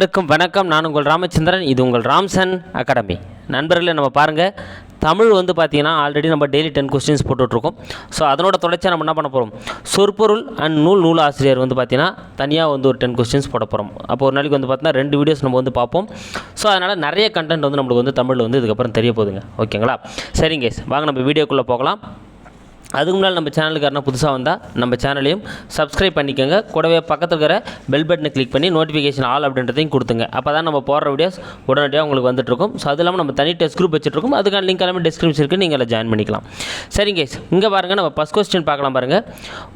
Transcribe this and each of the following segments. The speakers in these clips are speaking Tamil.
அனைவருக்கும் வணக்கம். நான் உங்கள் ராமச்சந்திரன். இது உங்கள் ராம்சன் அகாடமி. நண்பர்களே நம்ம பாருங்கள் தமிழ் வந்து பார்த்தீங்கன்னா ஆல்ரெடி நம்ம டெய்லி டென் கொஸ்டின்ஸ் போட்டுட்ருக்கோம். ஸோ அதனோட தொடர்ச்சியாக நம்ம என்ன பண்ண போகிறோம் சொற்பொருள் அண்ட் நூல் நூல் ஆசிரியர் வந்து பார்த்திங்கன்னா தனியாக வந்து ஒரு டென் கொஸ்டின்ஸ் போட போகிறோம் அப்போ ஒரு நாளைக்கு வந்து பார்த்தீங்கன்னா ரெண்டு வீடியோஸ் நம்ம வந்து பார்ப்போம் ஸோ அதனால் நிறைய கண்டென்ட் வந்து நம்மளுக்கு வந்து தமிழில் வந்து இதுக்கப்புறம் தெரிய போகுதுங்க. ஓகேங்களா? சரிங்க வாங்க நம்ம வீடியோக்குள்ளே போகலாம். அதுக்கு முன்னால் நம்ம சேனலுக்கு யாரா புதுசாக வந்தால் நம்ம சேனலையும் சப்ஸ்கிரைப் பண்ணிக்கோங்க. கூடவே பக்கத்தில் இருக்கிற பெல் பட்டனை கிளிக் பண்ணி நோட்டிஃபிகேஷன் ஆல் அப்படின்றதையும் கொடுத்துங்க. அப்போ தான் நம்ம போடுற வீடியோஸ் உடனடியாக உங்களுக்கு வந்துட்டு இருக்கும். ஸோ அது இல்லாமல் நம்ம தனி டெஸ்ட் குரூப் வச்சுருக்கோம் அதுக்கான லிங்க் எல்லாமே டிஸ்கிரிப்ஷன் இருக்குது நீங்கள் அதில் ஜாயின் பண்ணிக்கலாம். சரிங்க இங்கே பாருங்கள் நம்ம ஃபஸ்ட் கொஸ்டின் பார்க்கலாம் பாருங்கள்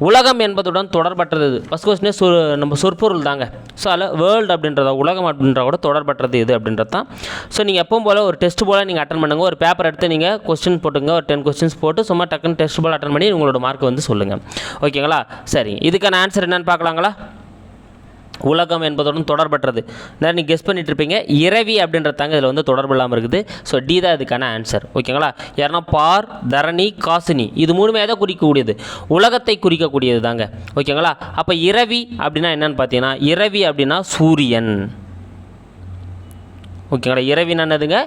உலகம் என்பதுடன் தொடர்பற்றது இது ஃபஸ்ட் கொஸ்டினே சொ நம்ம சொற்பொருள் தாங்க. ஸோ அதில் வேர்ல்டு அப்படின்றத உலகம் அப்படின்ற கூட தொடர்பற்றது இது அப்படின்றது தான். ஸோ நீங்கள் எப்பவும் போல் ஒரு டெஸ்ட் போல் நீங்கள் அட்டன் பண்ணுங்கள் ஒரு பேப்பர் எடுத்து நீங்கள் கொஸ்டின் போட்டுங்க. ஒரு டென் கொஸ்டின்ஸ் போட்டு சும்மா டக்குன்னு டெஸ்ட் போல் அட்டன் பண்ணி உங்களோட மார்க் வந்து சொல்லுங்கள் ஓகேங்களா சரி இதுக்கான ஆன்சர் என்னென்னு பார்க்கலாங்களா? உலகம் என்பதுடன் தொடர்பற்றது. நிறைய நீங்கள் கெஸ் பண்ணிட்டு இருப்பீங்க இரவி அப்படின்ற தங்க இதில் வந்து தொடர்பு இல்லாமல் இருக்குது. ஸோ டி தான் இதுக்கான ஆன்சர் ஓகேங்களா யாருன்னா பார் தரணி காசினி. இது மூணுமே எதை குறிக்கக்கூடியது. உலகத்தை குறிக்கக்கூடியது தாங்க. ஓகேங்களா அப்போ இரவி அப்படின்னா என்னன்னு பார்த்தீங்கன்னா இரவி அப்படின்னா சூரியன். ஓகேங்களா? இரவின் என்னதுங்க?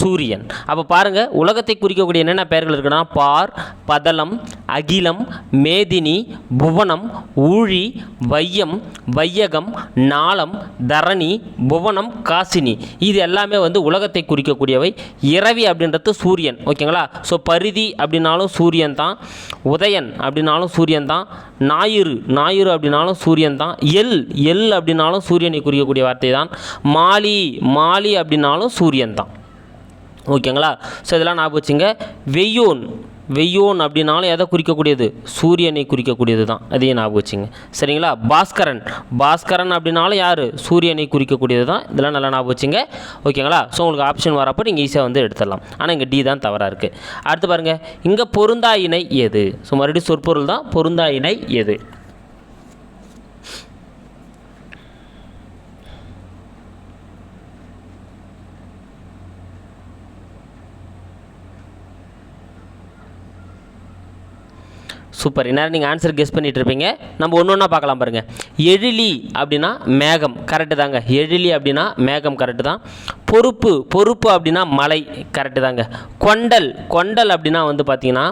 சூரியன். அப்போ பாருங்கள் உலகத்தை குறிக்கக்கூடிய என்னென்ன பெயர்கள் இருக்குன்னா? பார் பதலம் அகிலம் மேதினி புவனம் ஊழி வையம் வையகம் நாளம் தரணி புவனம் காசினி. இது எல்லாமே வந்து உலகத்தை குறிக்கக்கூடியவை. இரவி அப்படின்றது சூரியன் ஓகேங்களா? ஸோ பரிதி அப்படின்னாலும் சூரியன் தான். உதயன் அப்படின்னாலும் சூரியன் தான். ஞாயிறு ஞாயிறு அப்படின்னாலும் சூரியன் தான். எல் எல் அப்படின்னாலும் சூரியனை குறிக்கக்கூடிய வார்த்தை தான். மாலி மாலி அப்படின்னாலும் சூரியன் தான் ஓகேங்களா? ஸோ இதெல்லாம் ஞாபகம் வச்சுங்க. வெய்யோன். வெய்யோன் அப்படின்னாலும் எதை குறிக்கக்கூடியது? சூரியனை குறிக்கக்கூடியது தான் அதையும் ஞாபகம் வச்சுங்க. சரிங்களா? பாஸ்கரன். பாஸ்கரன் அப்படின்னாலும் யார்? சூரியனை குறிக்கக்கூடியது தான் இதெல்லாம் நல்லா ஞாபகம் வச்சுங்க. ஓகேங்களா? ஸோ உங்களுக்கு ஆப்ஷன் வரப்போ நீங்கள் ஈஸியாக வந்து எடுத்துடலாம். ஆனால் இங்கே டி தான் தவறாக இருக்குது அடுத்து பாருங்கள் இங்கே பொருந்தா இணை எது? ஸோ மறுபடியும் சொற்பொருள் தான் பொருந்தா இணை எது? சூப்பர். இந்நேரம் நீங்கள் ஆன்சர் கெஸ் பண்ணிட்டு இருப்பீங்க. நம்ம ஒன்று ஒன்றா பார்க்கலாம் பாருங்கள் எழிலி அப்படின்னா மேகம். கரெக்டு தாங்க. எழிலி அப்படின்னா மேகம் கரெக்டு தான். பொறுப்பு பொறுப்பு அப்படின்னா மலை கரெக்டு தாங்க. கொண்டல் கொண்டல் அப்படின்னா வந்து பார்த்தீங்கன்னா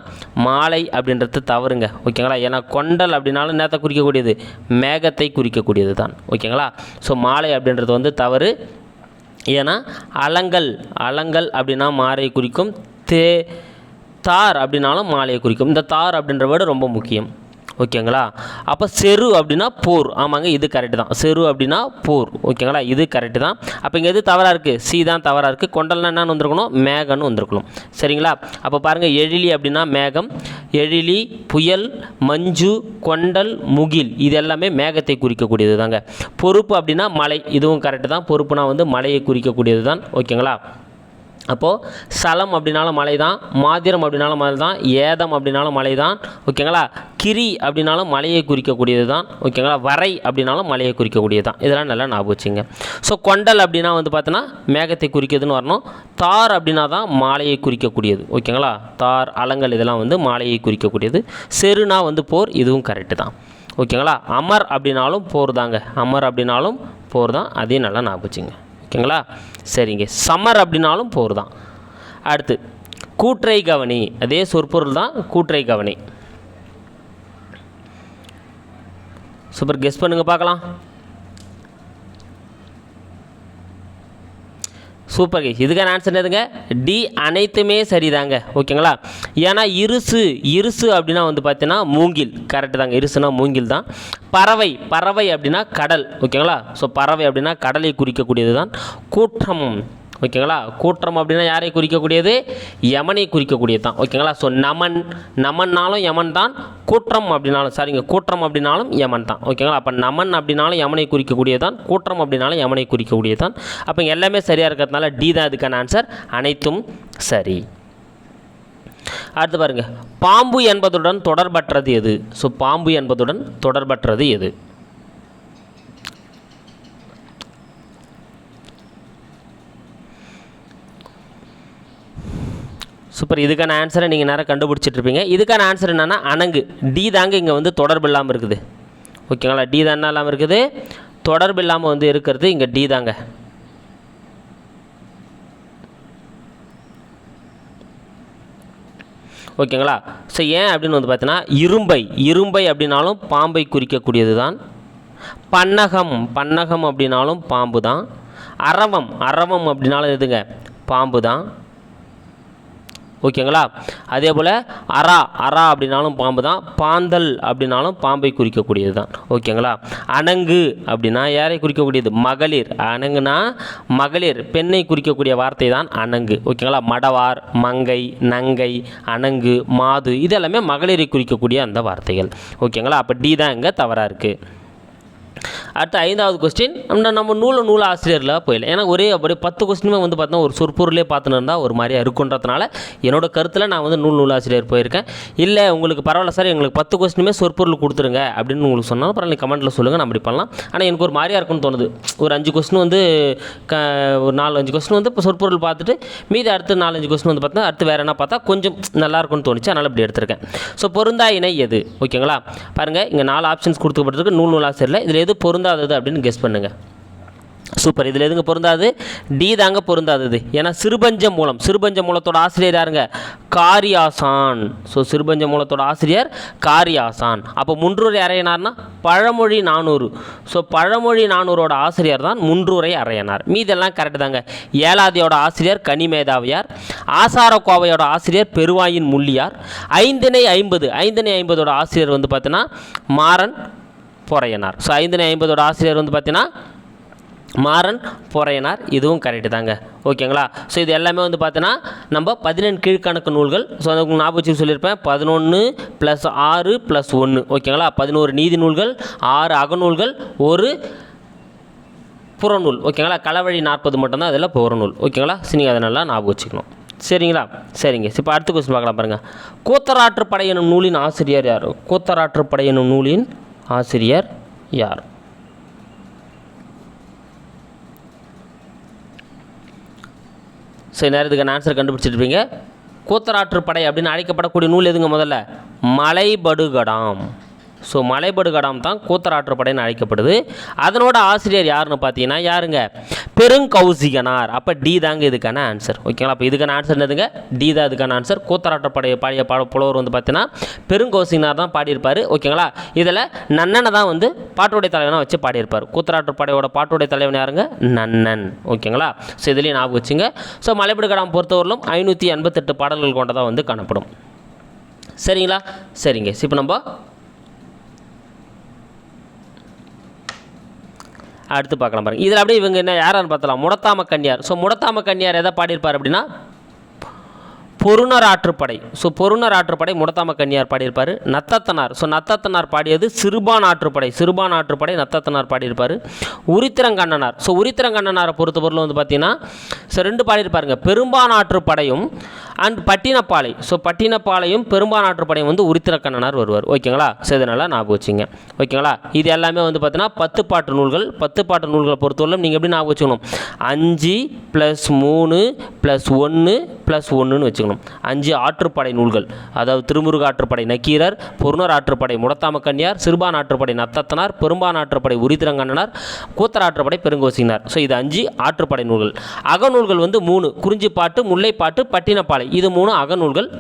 மாலை அப்படின்றது தவறுங்க. ஓகேங்களா? ஏன்னா கொண்டல் அப்படின்னாலும் நேரத்தை குறிக்கக்கூடியது. மேகத்தை குறிக்கக்கூடியது தான். ஓகேங்களா? ஸோ மாலை அப்படின்றது வந்து தவறு. ஏன்னா அலங்கல் அலங்கல் அப்படின்னா மாறை குறிக்கும். தே தார் அப்படின்னாலும் மாலையை குறிக்கும். இந்த தார் அப்படின்ற வேர்டு ரொம்ப முக்கியம். ஓகேங்களா? அப்போ செரு அப்படின்னா போர். ஆமாங்க இது கரெக்டு தான். செரு அப்படின்னா போர். ஓகேங்களா? இது கரெக்டு தான். அப்போ இங்கே எது தவறாக இருக்குது சி தான் தவறாக இருக்குது கொண்டல்னா என்னன்னு வந்திருக்கணும்? மேகன்னு வந்திருக்கணும். சரிங்களா? அப்போ பாருங்கள் எழிலி அப்படின்னா மேகம் எழிலி புயல் மஞ்சு கொண்டல் முகில். இது எல்லாமே மேகத்தை குறிக்கக்கூடியது தாங்க பொறுப்பு அப்படின்னா மலை. இதுவும் கரெக்டு தான். பொறுப்புனா வந்து மலையை குறிக்கக்கூடியது தான் ஓகேங்களா? அப்போது சலம் அப்படின்னாலும் மலை தான் மாதிரம் அப்படின்னாலும் மலை தான் ஏதம் அப்படின்னாலும் மலை தான் ஓகேங்களா? கிரி அப்படின்னாலும் மலையை குறிக்கக்கூடியது தான் ஓகேங்களா? வரை அப்படின்னாலும் மலையை குறிக்கக்கூடியது தான் இதெல்லாம் நல்லா ஞாபகம் வச்சுங்க. ஸோ கொண்டல் அப்படின்னா வந்து பார்த்தோன்னா மேகத்தை குறிக்கிறதுன்னு வரணும். தார் அப்படின்னா தான் மாலையை குறிக்கக்கூடியது ஓகேங்களா? தார் அலங்கல் இதெல்லாம் வந்து மாலையை குறிக்கக்கூடியது. செருனா வந்து போர் இதுவும் கரெக்டு தான் ஓகேங்களா? அமர் அப்படின்னாலும் போர் தாங்க அமர் அப்படின்னாலும் போர் தான் அதையும் நல்லா ஞாபகம் வச்சுங்க. ஓகேங்களா? சரிங்க. சம்மர் அப்படின்னாலும் போர் தான் அடுத்து கூற்றை கவனி. அதே சொற்பொருள் தான் கூற்றை கவனி. சூப்பர். கெஸ் பண்ணுங்கள் பார்க்கலாம். சூப்பர் கைஸ் இதுக்கான ஆன்சர் எதுங்க டி அனைத்துமே சரிதாங்க. ஓகேங்களா? ஏன்னா இருசு இருசு அப்படின்னா வந்து பார்த்தீங்கன்னா மூங்கில். கரெக்டு தாங்க. இருசுனா மூங்கில் தான். பறவை பறவை அப்படின்னா கடல். ஓகேங்களா? ஸோ பறவை அப்படின்னா கடலை குறிக்கக்கூடியது தான் கூற்றம் ஓகேங்களா? கூற்றம் அப்படின்னா யாரை குறிக்கக்கூடியது? யமனை குறிக்கக்கூடியது தான் ஓகேங்களா? ஸோ நமன் நமன்னாலும் யமன் தான் கூற்றம் அப்படின்னாலும் சரிங்க கூற்றம் அப்படின்னாலும் யமன் தான் ஓகேங்களா? அப்போ நமன் அப்படின்னாலும் யமனை குறிக்கக்கூடியது தான் கூற்றம் அப்படின்னாலும் யமனை குறிக்கக்கூடியது தான் அப்போ எல்லாமே சரியாக இருக்கிறதுனால டி தான் இதுக்கான ஆன்சர் அனைத்தும் சரி. அடுத்து பாருங்க. பாம்பு என்பதுடன் தொடர்பற்றது எது? ஸோ பாம்பு என்பதுடன் தொடர்பற்றது எது? சூப்பர். இதுக்கான ஆன்சரை நீங்கள் நேரம் கண்டுபிடிச்சிட்டு இருப்பீங்க இதுக்கான ஆன்சர் என்னென்னா அணங்கு. டி தாங்க இங்கே வந்து தொடர்பு இல்லாமல் இருக்குது. ஓகேங்களா டி தான் என்ன இல்லாமல் இருக்குது? தொடர்பு இல்லாமல் வந்து இருக்கிறது இங்கே டி தாங்க. ஓகேங்களா ஸோ ஏன் அப்படின்னு வந்து பார்த்தீங்கன்னா இரும்பை. இரும்பை அப்படின்னாலும் பாம்பை குறிக்கக்கூடியது தான். பன்னகம். பன்னகம் அப்படின்னாலும் பாம்பு தான். அரவம். அரவம் அப்படின்னாலும் எதுங்க? பாம்பு தான். ஓகேங்களா? அதே போல் அரா அரா அப்படின்னாலும் பாம்பு தான் பாந்தல் அப்படின்னாலும் பாம்பை குறிக்கக்கூடியது தான் ஓகேங்களா? அணங்கு அப்படின்னா யாரை குறிக்கக்கூடியது? மகளிர். அணங்குனா மகளிர். பெண்ணை குறிக்கக்கூடிய வார்த்தை தான் அணங்கு. ஓகேங்களா? மடவார் மங்கை நங்கை அணங்கு மாது இதெல்லாமே மகளிரை குறிக்கக்கூடிய அந்த வார்த்தைகள். ஓகேங்களா? அப்போ டி தான் இங்கே தவறாக இருக்குது அடுத்து ஐந்தாவது கொஸ்டின் நம்ம நம்ம நூல நூல் ஆசிரியரில் போயிடல ஏன்னா ஒரே அப்படியே பத்து கொஸ்டினுமே வந்து பார்த்தோன்னா ஒரு சொற்பொருளே பார்த்துன்னு இருந்தால் ஒரு மாதிரியா இருக்குன்றதுனால என்னோட கருத்தில் நான் வந்து நூல் நூல் ஆசிரியர் போயிருக்கேன். இல்லை உங்களுக்கு பரவாயில்ல சார் எங்களுக்கு பத்து கொஸ்டினுமே சொற்பொருள் கொடுத்துருங்க அப்படின்னு உங்களுக்கு சொன்னாலும் பரவாயில்ல கமெண்ட்டில் சொல்லுங்கள் நான் அப்படி பண்ணலாம். ஆனால் எனக்கு ஒரு மாதிரியாக இருக்கும்னு தோணுது. ஒரு அஞ்சு கொஸ்டின் வந்து க ஒரு நாலு அஞ்சு கொஸ்டின் வந்து இப்போ சொற்பொருள் பார்த்துட்டு மீதி அடுத்து நாலஞ்சு கொஸ்டின் வந்து பார்த்தா அடுத்து வேறு என்ன பார்த்தா கொஞ்சம் நல்லா இருக்கும்னு தோணுச்சு. அதனால் இப்படி எடுத்திருக்கேன். ஸோ பொருந்தா இணை எது? ஓகேங்களா? பாருங்கள் இங்கே நாலு ஆப்ஷன்ஸ் கொடுக்கப்பட்டிருக்கு நூல் நூல் ஆசிரியரில். இதில் எது பொருந்தாதது அப்படின்னு கெஸ் பண்ணுங்கள் சூப்பர் இதில் எதுங்க பொருந்தாது? டி தாங்க பொருந்தாதது. ஏன்னா சிறுபஞ்ச மூலம். சிறுபஞ்ச மூலத்தோட ஆசிரியர் யாருங்க? காரியாசான். ஸோ சிறுபஞ்ச மூலத்தோட ஆசிரியர் காரியாசான். அப்போ முன்றூரை அறையனார்னா பழமொழி நானூறு. ஸோ பழமொழி நானூரோட ஆசிரியர் தான் முன்றூரை அறையனார் மீதெல்லாம் கரெக்டு தாங்க. ஏலாதியோட ஆசிரியர் கனிமேதாவியார். ஆசார கோவையோட ஆசிரியர் பெருவாயின் முள்ளியார். ஐந்தினை ஐம்பது. ஐந்தினை ஐம்பதோட ஆசிரியர் வந்து பார்த்தீங்கன்னா மாறன் பொறையனார் ஸோ ஐந்து ஐம்பதோட ஆசிரியர் வந்து பார்த்தீங்கன்னா மாறன் பொறையனார் இதுவும் கரெக்டு தாங்க. ஓகேங்களா ஸோ இது எல்லாமே வந்து பார்த்தீங்கன்னா நம்ம பதினெண் கீழ்கணக்கு நூல்கள். ஸோ அதை ஞாபகம் வச்சு சொல்லியிருப்பேன். பதினொன்று ப்ளஸ் ஆறு ப்ளஸ் ஒன்று ஓகேங்களா பதினோரு நீதி நூல்கள் ஆறு அகநூல்கள் ஒரு புறநூல். ஓகேங்களா களவழி நாற்பது மட்டும்தான் அதில் புறநூல். ஓகேங்களா சரி நீங்கள் அதை நல்லா ஞாபகம் வச்சுக்கணும். சரிங்களா? சரிங்க. இப்போ அடுத்த கொஸ்டின் பார்க்கலாம் பாருங்கள் கூத்தராற்றுப்படை எனும் நூலின் ஆசிரியர் யார்? கூத்தராற்றுப்படை எனும் நூலின் ஆசிரியர் யார்? சரி நேரத்துக்கு ஆன்சர் கண்டுபிடிச்சிருப்பீங்க கூத்தராற்றுப்படை அப்படின்னு அழைக்கப்படக்கூடிய நூல் எதுங்க முதல்ல? மலைபடுகடாம் ஸோ மலைபடுகடாம் தான் கூத்தராற்றுப்படைன்னு அழைக்கப்படுது. அதனோட ஆசிரியர் யாருன்னு பார்த்தீங்கன்னா யாருங்க? பெருங்கௌசிகனார். அப்போ டி தாங்க இதுக்கான ஆன்சர் ஓகேங்களா அப்போ இதுக்கான ஆன்சர் என்னதுங்க? டி தான் இதுக்கான ஆன்சர் கூத்தராற்றுப்படையை பாடிய பாட புலவர் வந்து பார்த்தீங்கன்னா பெருங்கௌசிகனார் தான் பாடியிருப்பார். ஓகேங்களா இதில் நன்னனை தான் வந்து பாட்டுடைய தலைவனாக வச்சு பாடியிருப்பார். கூத்தராற்றுப்படையோட பாட்டுடைய தலைவன் யாருங்க? நன்னன். ஓகேங்களா ஸோ இதுலேயும் ஞாபகம் வச்சுங்க. ஸோ மலைபடுகடாம் பொறுத்தவரையிலும் ஐநூற்றி எண்பத்தெட்டு பாடல்கள் கொண்டதாக வந்து காணப்படும். சரிங்களா? சரிங்க. இப்போ நம்ம அடுத்து பார்க்கலாம் பாருங்கள் இதில் அப்படியே இவங்க என்ன யாரான்னு பார்த்தலாம் முடத்தாம கன்னியார். ஸோ முடத்தாம கன்னியார் எதை பாடியிருப்பார் அப்படின்னா பொருணர் ஆற்றுப்படை. ஸோ பொருணர் ஆற்றுப்படை முடத்தாம கன்னியார் பாடியிருப்பார். நத்தத்தனார். ஸோ நத்தத்தனார் பாடியது சிறுபான் ஆற்றுப்படை. சிறுபான் ஆற்றுப்படை நத்தத்தனார் பாடியிருப்பார். உரித்திரங்கண்ணனார். ஸோ உரித்திரங்கண்ணனாரை பொறுத்தவரையில் வந்து பார்த்தீங்கன்னா ஸோ ரெண்டு பாடியிருப்பாருங்க. பெரும்பான் ஆற்றுப்படையும் அண்ட் பட்டினப்பாளை ஸோ பட்டினப்பாளையும் பெரும்பான் ஆற்றுப்படையும் வந்து உரித்திரக்கண்ணனார் வருவார் ஓகேங்களா? ஸோ இதனால் ஞாபகம் வச்சுங்க. ஓகேங்களா? இது எல்லாமே வந்து பார்த்தீங்கன்னா பத்து பாட்டு நூல்கள். பத்து பாட்டு நூல்களை பொறுத்தவரை நீங்கள் எப்படி ஞாபகம் வச்சுக்கணும்? அஞ்சு ப்ளஸ் மூணு ப்ளஸ் ஒன்று ப்ளஸ் ஒன்றுன்னு வச்சுக்கணும். அஞ்சு ஆற்றுப்படை நூல்கள். அதாவது திருமுருக ஆற்றுப்படை நக்கீரர் பொருணர் ஆற்றுப்படை முடத்தாம கன்னியார் சிறுபான் ஆற்றுப்படை நத்தத்தனார் பெரும்பான் ஆற்றுப்படை உரித்திரங்கண்ணனார் கூத்தர் ஆற்றுப்படை பெருங்கோசினார். ஸோ இது அஞ்சு ஆற்றுப்படை நூல்கள். அகநூல்கள் வந்து மூணு. குறிஞ்சிப்பாட்டு முல்லைப்பாட்டு பட்டினப்பாலை. இது மூணு அகநூல்கள்.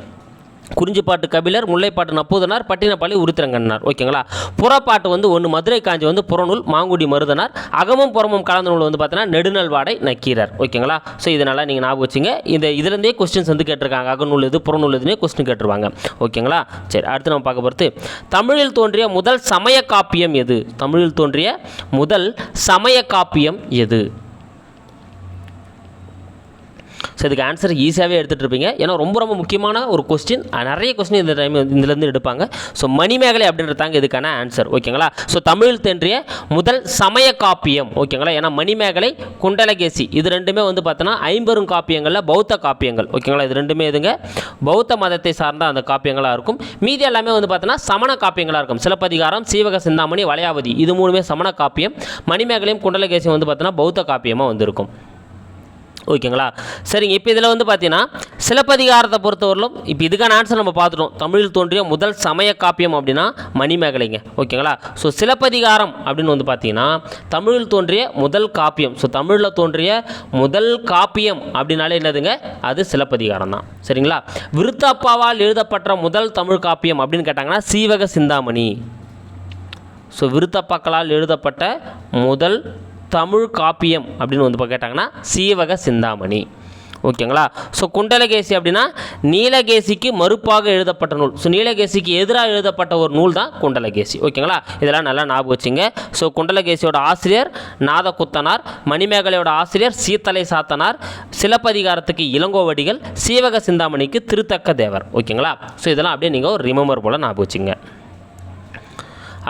குறிஞ்சிப்பாட்டு கபிலர் முல்லைப்பாட்டு நப்பூதனார் பட்டினப்பாளி உருத்திரங்கண்ணார். ஓகேங்களா? புறப்பாட்டு வந்து ஒன்று மதுரை காஞ்சி வந்து புறநூல் மாங்குடி மருதனார். அகமும் புறமும் கலந்த நூல் வந்து பார்த்தீங்கன்னா நெடுநல்வாடை நக்கீரர். ஓகேங்களா? ஸோ இதனால் நீங்கள் ஞாபகம் வச்சுங்க. இந்த இதுலேருந்தே கொஸ்டின்ஸ் வந்து கேட்டிருக்காங்க. அகநூல் எது புறநூல் எதுனே கொஸ்டின் கேட்டுருவாங்க ஓகேங்களா? சரி அடுத்து நம்ம பார்க்க போகிறது தமிழில் தோன்றிய முதல் சமய காப்பியம் எது? தமிழில் தோன்றிய முதல் சமய காப்பியம் எது? ஸோ இதுக்கு ஆன்சர் ஈஸியாகவே எடுத்துகிட்டு இருப்பீங்க ஏன்னா ரொம்ப ரொம்ப முக்கியமான ஒரு கொஸ்டின் நிறைய கொஸ்டின் இந்த டைம் இதுலேருந்து எடுப்பாங்க. ஸோ மணிமேகலை அப்படின்றதாங்க இதுக்கான ஆன்சர் ஓகேங்களா ஸோ தமிழில் தோன்றிய முதல் சமய காப்பியம். ஓகேங்களா ஏன்னா மணிமேகலை குண்டலகேசி இது ரெண்டுமே வந்து பார்த்தோன்னா ஐம்பெரும் காப்பியங்களில் பௌத்த காப்பியங்கள். ஓகேங்களா இது ரெண்டுமே இதுங்க பௌத்த மதத்தை சார்ந்த அந்த காப்பியங்களாக இருக்கும். மீதி எல்லாமே வந்து பார்த்தோன்னா சமண காப்பியங்களாக இருக்கும். சிலப்பதிகாரம் சீவக சிந்தாமணி வளையாவதி இது மூணுமே சமண காப்பியம். மணிமேகலையும் குண்டலகேசியும் வந்து பார்த்தோன்னா பௌத்த காப்பியமாக வந்திருக்கும். ஓகேங்களா? சரிங்க இப்போ இதில் வந்து பார்த்தீங்கன்னா சிலப்பதிகாரத்தை பொறுத்தவரையிலும் இப்போ இதுக்கான ஆன்சர் நம்ம பார்த்துட்டோம். தமிழில் தோன்றிய முதல் சமய காப்பியம் அப்படின்னா மணிமேகலைங்க. ஓகேங்களா? ஸோ சிலப்பதிகாரம் அப்படின்னு வந்து பார்த்தீங்கன்னா தமிழில் தோன்றிய முதல் காப்பியம். ஸோ தமிழில் தோன்றிய முதல் காப்பியம் அப்படின்னாலே என்னதுங்க? அது சிலப்பதிகாரம் தான். சரிங்களா? விருத்தாப்பாவால் எழுதப்பட்ட முதல் தமிழ் காப்பியம் அப்படின்னு கேட்டாங்கன்னா சீவக சிந்தாமணி. ஸோ விருத்தப்பாக்களால் எழுதப்பட்ட முதல் தமிழ் காப்பியம் அப்படின்னு வந்து இப்போ கேட்டாங்கன்னா சீவக சிந்தாமணி. ஓகேங்களா? ஸோ குண்டலகேசி அப்படின்னா நீலகேசிக்கு மறுப்பாக எழுதப்பட்ட நூல். ஸோ நீலகேசிக்கு எதிராக எழுதப்பட்ட ஒரு நூல் தான் குண்டலகேசி. ஓகேங்களா? இதெல்லாம் நல்லா ஞாபகம் வச்சுங்க. ஸோ குண்டலகேசியோட ஆசிரியர் நாதகுத்தனார் மணிமேகலையோட ஆசிரியர் சீத்தலை சாத்தனார் சிலப்பதிகாரத்துக்கு இளங்கோவடிகள் சீவக சிந்தாமணிக்கு திருத்தக்க தேவர். ஓகேங்களா? ஸோ இதெல்லாம் அப்படியே நீங்கள் ஒரு ரிமெம்பர் போல் ஞாபகம் வச்சுங்க.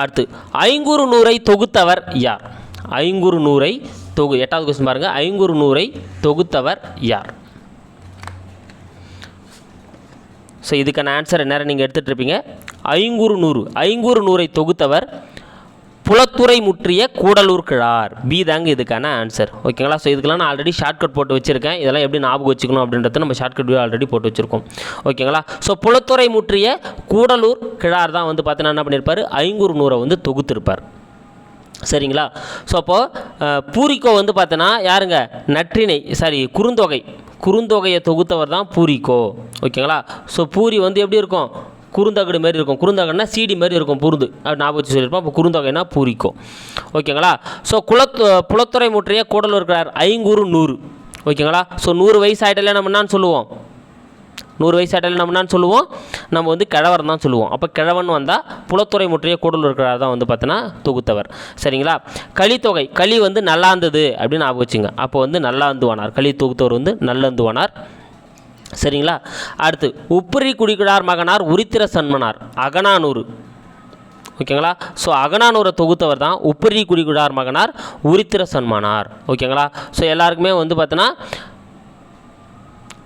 அடுத்து ஐங்குறு நூறை தொகுத்தவர் யார்? ஐங்குறு நூறை தொகு எட்டாவது கொஸ்டின் பாருங்கள் ஐங்குறு நூறை தொகுத்தவர் யார்? ஸோ இதுக்கான ஆன்சர் நேரம் நீங்கள் எடுத்துகிட்டு இருப்பீங்க. ஐங்குறு நூறு ஐங்குறு நூறை தொகுத்தவர் புலத்துறை முற்றிய கூடலூர் கிழார். பி தாங்க இதுக்கான ஆன்சர் ஓகேங்களா ஸோ இதுக்கெல்லாம் நான் ஆல்ரெடி ஷார்ட்கட் போட்டு வச்சுருக்கேன். இதெல்லாம் எப்படி ஞாபகம் வச்சுக்கணும் அப்படின்றத நம்ம ஷார்ட்கட் ஆல்ரெடி போட்டு வச்சுருக்கோம். ஓகேங்களா ஸோ புலத்துறை முற்றிய கூடலூர் கிழார் தான் வந்து பார்த்தீங்கன்னா என்ன பண்ணியிருப்பார் ஐங்குறு நூறை வந்து தொகுத்திருப்பார். சரிங்களா? ஸோ அப்போது பூரிக்கோ வந்து பார்த்தோன்னா யாருங்க? நற்றினை சாரி குறுந்தொகை. குறுந்தொகையை தொகுத்தவர் தான் பூரிக்கோ. ஓகேங்களா? ஸோ பூரி வந்து எப்படி இருக்கும்? குறுந்தகடு மாரி இருக்கும். குறுந்தகடுனா சீடி மாதிரி இருக்கும் புருந்து அப்படி ஞாபகம் வச்சு சொல்லியிருப்போம். அப்போ குறுந்தொகைனா பூரிக்கோ. ஓகேங்களா? ஸோ குலத்து புலத்துறை முற்றைய கூடலூர் இருக்கிறார். ஐங்குறு நூறு. ஓகேங்களா? ஸோ நூறு வயசு ஆகிட்டாலே நம்ம என்னன்னு சொல்லுவோம்? நூறு வயசு ஆட்டாலும் நம்ம என்னன்னு சொல்லுவோம்? நம்ம வந்து கிழவர் தான் சொல்லுவோம். அப்போ கிழவன் வந்தால் புலத்துறை முற்றிய கூடல் இருக்கிறார் தான் வந்து பார்த்தோன்னா தொகுத்தவர். சரிங்களா? களித்தொகை களி வந்து நல்லா இருந்தது அப்படின்னு ஞாபகம் வச்சுங்க. அப்போ வந்து நல்லா இருந்துவானார் களி தொகுத்தவர் வந்து நல்லந்துவானார். சரிங்களா? அடுத்து உப்புரி குடிக்கிடார் மகனார் உரித்திர சன்மனார். அகனானூறு ஓகேங்களா? ஸோ அகனானூரை தொகுத்தவர் தான் உப்பரி குடிகுடார் மகனார் உரித்திர சன்மானார். ஓகேங்களா? ஸோ எல்லாருக்குமே வந்து பார்த்தோன்னா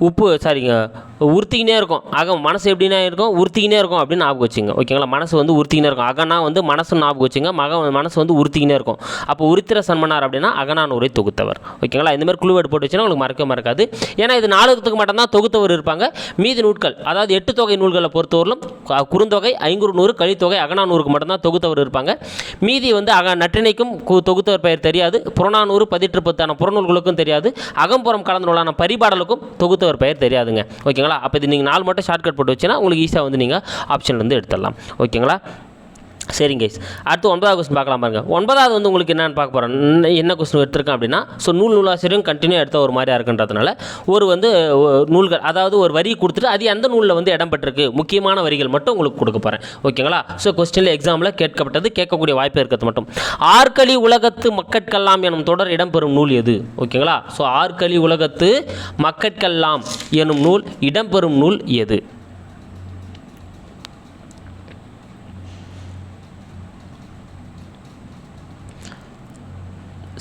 உப்பு சாரிங்க உறுத்திக்கினே இருக்கும். அகம் மனசு எப்படின்னா இருக்கும்? உறுத்திக்கினே இருக்கும் அப்படின்னு ஞாபகம் வச்சுங்க ஓகேங்களா? மனசு வந்து உறுத்திக்கினே இருக்கும். அகனா வந்து மனசு ஞாபகம் வச்சுங்க மக மனசு வந்து உறுத்திக்கினே இருக்கும். அப்போ உரித்திர சன்மனார் அப்படின்னா அகனான் உரை தொகுத்தவர். ஓகேங்களா? இந்த மாதிரி குழுவேடு போட்டு வச்சுன்னா உங்களுக்கு மறக்க மறக்காது. ஏன்னா இது நாடகத்துக்கு மட்டும்தான் தொகுத்தவர் இருப்பாங்க. மீதி நூட்கள் அதாவது எட்டு தொகை நூல்களை பொறுத்தவரையிலும் குறுந்தொகை ஐங்குறு நூறு கலித்தொகை அகனானூருக்கு மட்டும்தான் தொகுத்தவர் இருப்பாங்க. மீதி வந்து அக நற்றினைக்கும் கு- தொகுத்தவர் பெயர் தெரியாது. புறநானூறு பதிற்று பத்தான புறநூல்களுக்கும் தெரியாது. அகம்புறம் கலந்த நூலான பரிபாடலுக்கும் தொகுத்தவர் பெயர் தெரியாதுங்க. ஓகேங்களா? அப்போ இது நீங்கள் நாலு மட்டும் ஷார்ட்கட் போட்டு வச்சுன்னா உங்களுக்கு ஈஸியாக வந்து நீங்கள் ஆப்ஷன்ல இருந்து எடுத்துடலாம். ஓகேங்களா சரிங்க கைஸ் அடுத்து ஒன்பதாவது கொஸ்டின் பார்க்கலாம் பாருங்க. ஒன்பதாவது வந்து உங்களுக்கு என்னென்னு பார்க்க போகிறேன் என்ன கொஸ்டின் எடுத்திருக்கேன் அப்படின்னா ஸோ நூல் நூலாசிரியரும் கண்டினியூ எடுத்த ஒரு மாதிரியாக இருக்குன்றதுனால ஒரு வந்து நூல்கள் அதாவது ஒரு வரி கொடுத்துட்டு அது எந்த நூலில் வந்து இடம் பெற்றிருக்கு? முக்கியமான வரிகள் மட்டும் உங்களுக்கு கொடுக்க போகிறேன் ஓகேங்களா ஸோ கொஸ்டினில் எக்ஸாமில் கேட்கப்பட்டது கேட்கக்கூடிய வாய்ப்பு இருக்கிறது மட்டும். ஆற்களி உலகத்து மக்கட்கெல்லாம் எனும் தொடர் இடம்பெறும் நூல் எது? ஓகேங்களா ஸோ ஆற்களி உலகத்து மக்கட்கெல்லாம் எனும் நூல் இடம்பெறும் நூல் எது?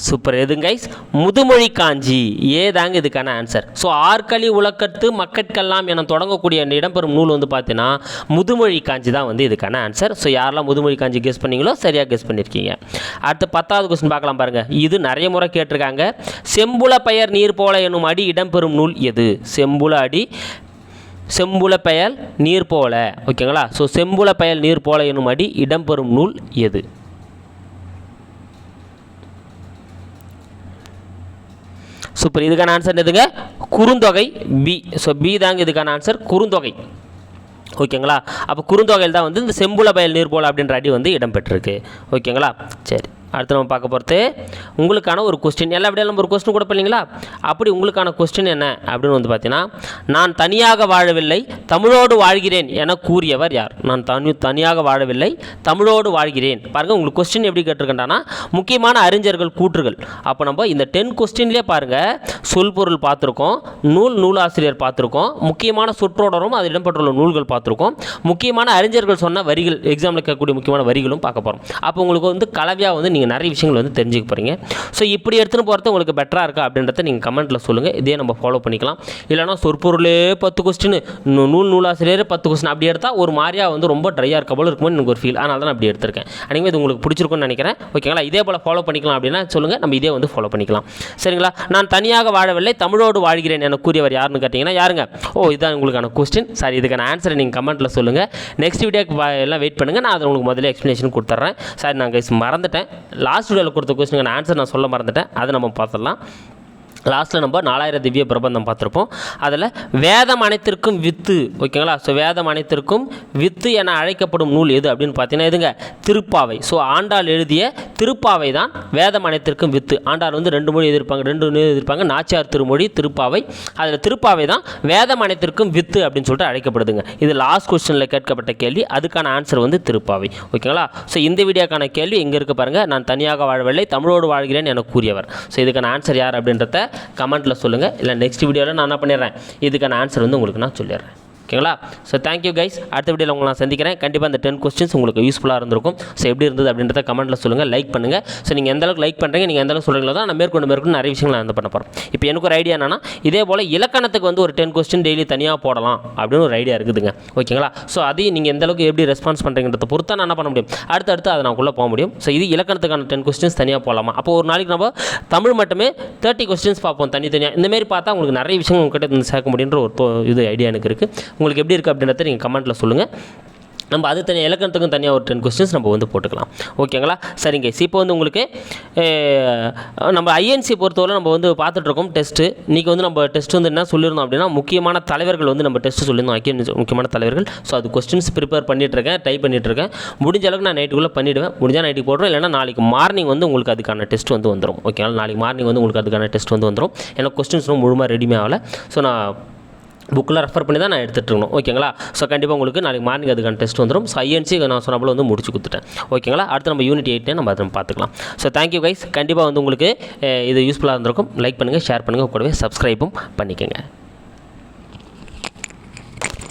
சூப்பர் எதுங்க கைஸ் முதுமொழி காஞ்சி. ஏதாங்க இதுக்கான ஆன்சர் ஸோ ஆற்களி உலக்கத்து மக்கட்கெல்லாம் என தொடங்கக்கூடிய இடம்பெறும் நூல் வந்து பார்த்தீங்கன்னா முதுமொழி காஞ்சி தான் வந்து இதுக்கான ஆன்சர் ஸோ யாரெல்லாம் முதுமொழி காஞ்சி கெஸ் பண்ணீங்களோ சரியாக கெஸ் பண்ணியிருக்கீங்க அடுத்து பத்தாவது கொஸ்டின் பார்க்கலாம் பாருங்கள் இது நிறைய முறை கேட்டிருக்காங்க. செம்புல பெயர் நீர் போல எனும் அடி இடம்பெறும் நூல் எது? செம்புல அடி செம்புல பெயல் நீர் போல. ஓகேங்களா ஸோ செம்புல பெயல் நீர் போல எனும் அடி இடம்பெறும் நூல் எது? சூப்பர் இதுக்கான ஆன்சர் எதுங்க குறுந்தொகை பி ஸோ பி தாங்க இதுக்கான ஆன்சர் குறுந்தொகை. ஓகேங்களா அப்போ குறுந்தொகையில் தான் வந்து இந்த செம்புல பயல் நீர் போல அப்படின்ற அடி வந்து இடம்பெற்றிருக்கு ஓகேங்களா சரி. அடுத்து நம்ம பார்க்க போகிறது உங்களுக்கான ஒரு கொஸ்டின் எல்லா விடையிலும் நம்ம ஒரு கொஸ்டின் கூட இல்லைங்களா? அப்படி உங்களுக்கான கொஸ்டின் என்ன? அப்படின்னு வந்து பார்த்தீங்கன்னா நான் தனியாக வாழவில்லை தமிழோடு வாழ்கிறேன் என கூறியவர் யார்? நான் தனி தனியாக வாழவில்லை தமிழோடு வாழ்கிறேன். பாருங்கள் உங்களுக்கு கொஸ்டின் எப்படி கேட்டிருக்கேன்டானா முக்கியமான அறிஞர்கள் கூற்றுகள். அப்போ நம்ம இந்த டென் கொஸ்டின்லேயே பாருங்கள் சொல் பொருள் பார்த்துருக்கோம் நூல் நூலாசிரியர் பார்த்துருக்கோம் முக்கியமான சுற்றோடரும் அதில் இடம்பெற்றுள்ள நூல்கள் பார்த்துருக்கோம் முக்கியமான அறிஞர்கள் சொன்ன வரிகள் எக்ஸாமில் கேட்கக்கூடிய முக்கியமான வரிகளும் பார்க்க போகிறோம் அப்போ உங்களுக்கு வந்து கலவையாக வந்து நீங்கள் நீங்கள் நிறைய விஷயங்கள் வந்து தெரிஞ்சுக்க போகிறீங்க. ஸோ இப்படி எடுத்துன்னு போகிறது உங்களுக்கு பெட்டராக இருக்கா அப்படின்றத நீங்கள் கமெண்ட்டில் சொல்லுங்கள் இதே நம்ம ஃபாலோ பண்ணிக்கலாம். இல்லைனா சொற்பொருளே பத்து கொஸ்டின் நூல் நூலாசிரியர் பத்து கொஸ்டின் அப்படி எடுத்தால் ஒரு மாதிரியாக வந்து ரொம்ப ட்ரையாக இருக்க போல இருக்குமோ எனக்கு ஒரு ஃபீல் அதனால தான் அப்படி எடுத்திருக்கேன். அன்றைக்கி இது உங்களுக்கு பிடிச்சிருக்கும்னு நினைக்கிறேன். ஓகேங்களா இதே போல் ஃபாலோ பண்ணிக்கலாம் அப்படின்னா சொல்லுங்கள் நம்ம இதே வந்து ஃபாலோ பண்ணிக்கலாம். சரிங்களா? நான் தனியாக வாழவில்லை தமிழோடு வாழ்கிறேன் என கூறியவர் யாருன்னு கேட்டிங்கன்னா யாருங்க? ஓ இதுதான் உங்களுக்கான கொஸ்டின் சாரி இதுக்கான ஆன்சரை நீங்கள் கமெண்ட்டில் சொல்லுங்கள் நெக்ஸ்ட் வீடியோக்கு எல்லாம் வெயிட் பண்ணுங்கள் நான் அதை உங்களுக்கு முதல்ல எக்ஸ்ப்ளனேஷன் கொடுத்துட்றேன். சாரி நான் மறந்துட்டேன். லாஸ்ட் வீடியோவில் கொடுத்த கொஸ்டினுக்கான ஆன்சர் நான் சொல்ல மறந்துட்டேன். அதை நம்ம பார்த்துடலாம். லாஸ்ட்டில் நம்ம நாலாயிரம் திவ்ய பிரபந்தம் பார்த்துருப்போம். அதில் வேதம் அனைத்திற்கும் வித்து ஓகேங்களா? ஸோ வேதம் அனைத்திற்கும் வித்து என அழைக்கப்படும் நூல் எது அப்படின்னு பார்த்தீங்கன்னா எதுங்க? திருப்பாவை. ஸோ ஆண்டாள் எழுதிய திருப்பாவை தான் வேதம் அனைத்திற்கும் வித்து. ஆண்டாள் வந்து ரெண்டு மொழி எதிர்ப்பாங்க ரெண்டு மொழி எதிர்ப்பாங்க நாச்சியார் திருமொழி திருப்பாவை. அதில் திருப்பாவை தான் வேதம் அனைத்திற்கும் வித்து அப்படின்னு சொல்லிட்டு அழைக்கப்படுதுங்க. இது லாஸ்ட் கொஸ்டினில் கேட்கப்பட்ட கேள்வி. அதுக்கான ஆன்சர் வந்து திருப்பாவை. ஓகேங்களா? ஸோ இந்த வீடியோக்கான கேள்வி இங்கே இருக்க பாருங்கள் நான் தனியாக வாழவில்லை தமிழோடு வாழ்கிறேன் என கூறியவர். ஸோ இதுக்கான ஆன்சர் யார் அப்படின்றத கமெண்ட்டில் சொல்லுங்கள் இல்லை நெக்ஸ்ட் வீடியோவில் நான் என்ன பண்ணிடுறேன்? இதுக்கான ஆன்சர் வந்து உங்களுக்கு நான் சொல்லிடுறேன். ஓகேங்களா? ஸோ தேங்க்யூ கைஸ் அடுத்த வீடியோவில் உங்களை நான் சந்திக்கிறேன். கண்டிப்பாக அந்த டென் கொஸ்டின்ஸ் உங்களுக்கு யூஸ்ஃபுல்லாக இருந்திருக்கும். ஸோ எப்படி இருந்தது அப்படின்றத கமெண்ட்டில் சொல்லுங்கள் லைக் பண்ணுங்கள் ஸோ நீங்கள் எந்த அளவுக்கு லைக் பண்ணுறீங்க நீங்கள் எந்த அளவுக்கு சொல்கிறீங்களோ தான் நான் மேற்கொண்டு மேற்கொண்டு நிறைய விஷயங்கள் நான் பண்ண போகிறேன் இப்போ எனக்கு ஒரு ஐடியா என்னன்னா இதே போல் இலக்கணத்துக்கு வந்து ஒரு டென் கொஸ்டின் டெய்லி தனியாக போடலாம் அப்படின்னு ஒரு ஐடியா இருக்குதுங்க. ஓகேங்களா? ஸோ அதையும் நீங்கள் எந்த அளவுக்கு எப்படி ரெஸ்பான்ஸ் பண்ணுறீங்கிறத பொறுத்து நான் என்ன பண்ண முடியும்? அடுத்தடுத்து அதை நான் உள்ளே போக முடியும். ஸோ இது இலக்கணத்துக்கான டென் கொஸ்டின்ஸ் தனியாக போகலாமா அப்போ ஒரு நாளைக்கு நம்ம தமிழ் மட்டுமே தேர்ட்டி கொஸ்டின்ஸ் பார்ப்போம் தனித்தனியாக இந்தமாரி பார்த்தா உங்களுக்கு நிறைய விஷயங்கள் உங்ககிட்ட இருந்து சேர்க்க முடியுன்ற ஒரு இது ஐடியா எனக்கு இருக்குது உங்களுக்கு எப்படி இருக்குது அப்படின்றத நீங்கள் கமெண்ட்டில் சொல்லுங்கள் நம்ம அது தனியாக இலக்கணத்துக்கும் தனியாக ஒரு டென் கொஸ்டின்ஸ் நம்ம வந்து போட்டுக்கலாம். ஓகேங்களா சரிங்க. இப்போ வந்து உங்களுக்கு நம்ம ஐஎன்சி பொறுத்தவரை நம்ம வந்து பார்த்துட்ருக்கோம் டெஸ்ட்டு இன்றைக்கி வந்து நம்ம டெஸ்ட் வந்து என்ன சொல்லியிருந்தோம் அப்படின்னா முக்கியமான தலைவர்கள் வந்து நம்ம டெஸ்ட்டு சொல்லியிருந்தோம். ஐக்கிய முக்கியமான தலைவர்கள். ஸோ அது கொஸ்டின்ஸ் ப்ரிப்பேர் பண்ணிகிட்ருக்கேன் டைப் பண்ணிகிட்ருக்கேன் முடிஞ்ச அளவுக்கு நான் நைட்டுக்குள்ளே பண்ணிவிடுவேன் முடிஞ்சால் நைட்டுக்கு போடுறோம் இல்லைன்னா நாளைக்கு மார்னிங் வந்து உங்களுக்கு அதுக்கான டெஸ்ட் வந்து வந்துடும் ஓகேங்களா நாளைக்கு மார்னிங் வந்து உங்களுக்கு அதுக்கான டெஸ்ட் வந்து வந்துடும் ஏன்னா கொஸ்டின்ஸும் முழுமையாக ரெடிமே ஆகலை. ஸோ நான் புக்கில் ரெஃபர் பண்ணி தான் நான் எடுத்துகிட்டு இருக்கணும். ஓகேங்களா ஸோ கண்டிப்பாக உங்களுக்கு நாளைக்கு மார்னிங் அதுக்கான டெஸ்ட் வந்துடும் ஸோ ஐஎன்சி நான் சொன்னப்போல வந்து முடிச்சு கொடுத்துட்டேன். ஓகேங்களா அடுத்து நம்ம யூனிட் எயிட்டே நம்ம அதை பார்த்துக்கலாம். ஸோ தேங்க்யூ கைஸ் கண்டிப்பாக வந்து உங்களுக்கு இது யூஸ்ஃபுல்லாக இருந்திருக்கும். லைக் பண்ணுங்கள் ஷேர் பண்ணுங்கள் கூடவே சப்ஸ்கிரைபும் பண்ணிக்கோங்க.